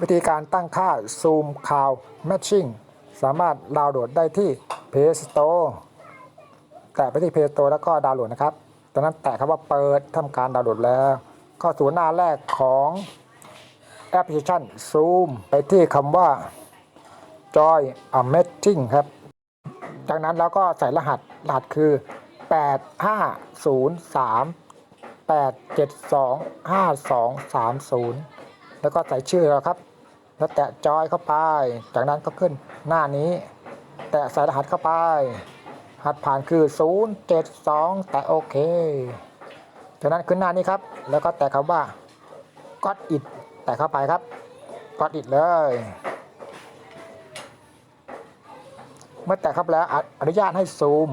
วิธีการตั้งค่า Zoom Cloud Matching สามารถดาวน์โหลดได้ที่ Play Store แตะไปที่ Play Store แล้วก็ดาวน์โหลดนะครับตอนนั้นแตะคำว่าเปิดทำการดาวน์โหลดแล้ว เข้าสู่หน้าแรกของแอปพลิเคชัน Zoom ไปที่คำว่า Joy a Matching ครับ จากนั้นเราก็ใส่รหัสรหัสคือ 8503 872 5230 แล้วก็ใส่ชื่อเราครับ แล้วแตะจอยเข้าไป จากนั้นก็ขึ้นหน้านี้ แตะใส่รหัสเข้าไปรหัสผ่านคือ 072 แตะโอเค จากนั้นขึ้นหน้านี้ครับ แล้วก็แตะคำว่า got it แตะเข้าไปครับ got it เลย เมื่อแตะเข้าไปแล้วออนุญาตให้ซูม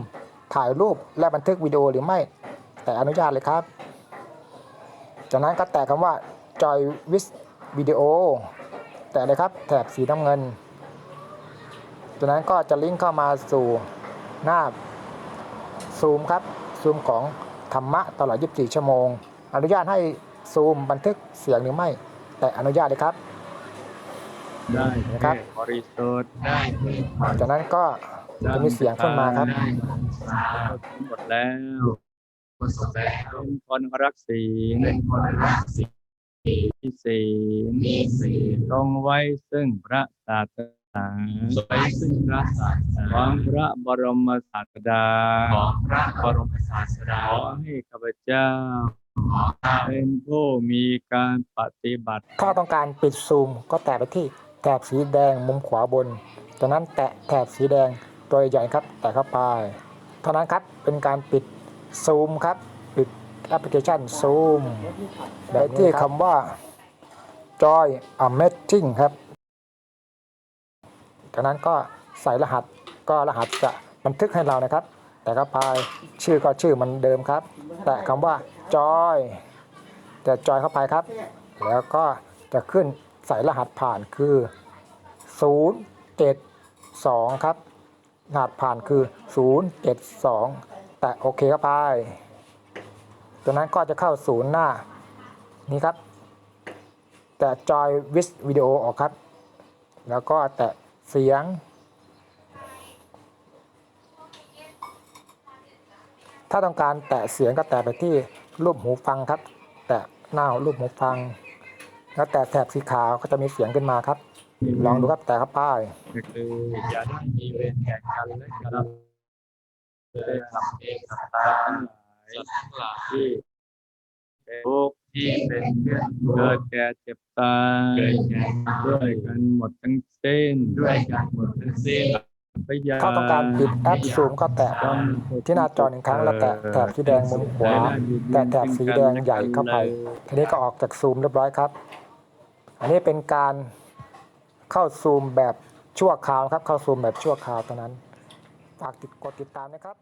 ถ่ายรูปและบันทึกวิดีโอหรือไม่ แต่อนุญาตเลยครับ จากนั้นก็แตะคำว่า Joy with Video แตะเลยครับแถบสีน้ำเงินจากนั้นก็จะลิงก์เข้ามาสู่หน้าซูมครับ ซูมของธรรมะตลอด 24 ชั่วโมง อนุญาตให้ซูมบันทึกเสียงหรือไม่ แต่อนุญาตเลยครับ ได้นะครับบริสุทธิ์ได้จากนั้นก็จะมีเสียงขึ้นมาครับหมดแล้วเป็นคนรักศีลเป็นคนรักสิ่ง มีศีลมีศีลตรงไว้ซึ่งพระศาสนาสวยซึ่งพระศาสขนาองพระบรมศาสดาของพระบรมศาสดาขอให้ข้าพเจ้าขอข้าเป็นผู้มีการปฏิบัติ ถ้าต้องการปิดซูมก็แตะไปที่แถบสีแดงมุมขวาบน จากนั้นแตะแถบสีแดงตัวใหญ่ครับ แตะเข้าไป เท่านั้นครับเป็นการปิดซูมครับปิด แอปพลิเคชันซูมไปที่คำว่า Joy a Matching ครับ จากนั้นก็ใส่รหัสก็รหัสจะบันทึกให้เรานะครับ แต่เข้าไปชื่อก็ชื่อมันเดิมครับ แตะคำว่า Joy แต่จอยเข้าไปครับ แล้วก็จะขึ้นใส่รหัสผ่านคือ 072 ครับรหัสผ่านคือ 072 แต่โอเคเข้าไป จากนั้นก็จะเข้าศูนย์หน้านี้ครับ แต่จอยวิสวิดีโอออกครับ แล้วก็แตะเสียง ถ้าต้องการแตะเสียงก็แตะไปที่รูปหูฟังครับ แตะหน้ารูปหูฟัง แล้วแตะแถบสีขาวก็จะมีเสียงขึ้นมาครับ ลองดูครับแตะเข้าไปก็คืออย่าได้มีเวรแก่กันและกันได้ทำเองทำตามายสัตว์ทั้งหลายที่เป็นทุกข์ที่เป็นเพื่อนทุเกิกดข์แก่เจ็บตายเกิดแก่ด้วยกันหมดทั้งสิ้นด้วยกันหมดทั้งสิ้นพยาถ้าต้องการปิดแอปซูมก็แตะที่หน้าจอหนึ่งครั้งแล้วแตะแถบสีแดงมุมขวาแตะแถบสีแดงใหญ่เข้าไปทีนี้ก็ออกจากซูมเรียบร้อยครับ อันนี้เป็นการเข้าซูมแบบชั่วคราวครับ เข้าซูมแบบชั่วคราวเท่านั้นฝากติดกดติดตามนะครับ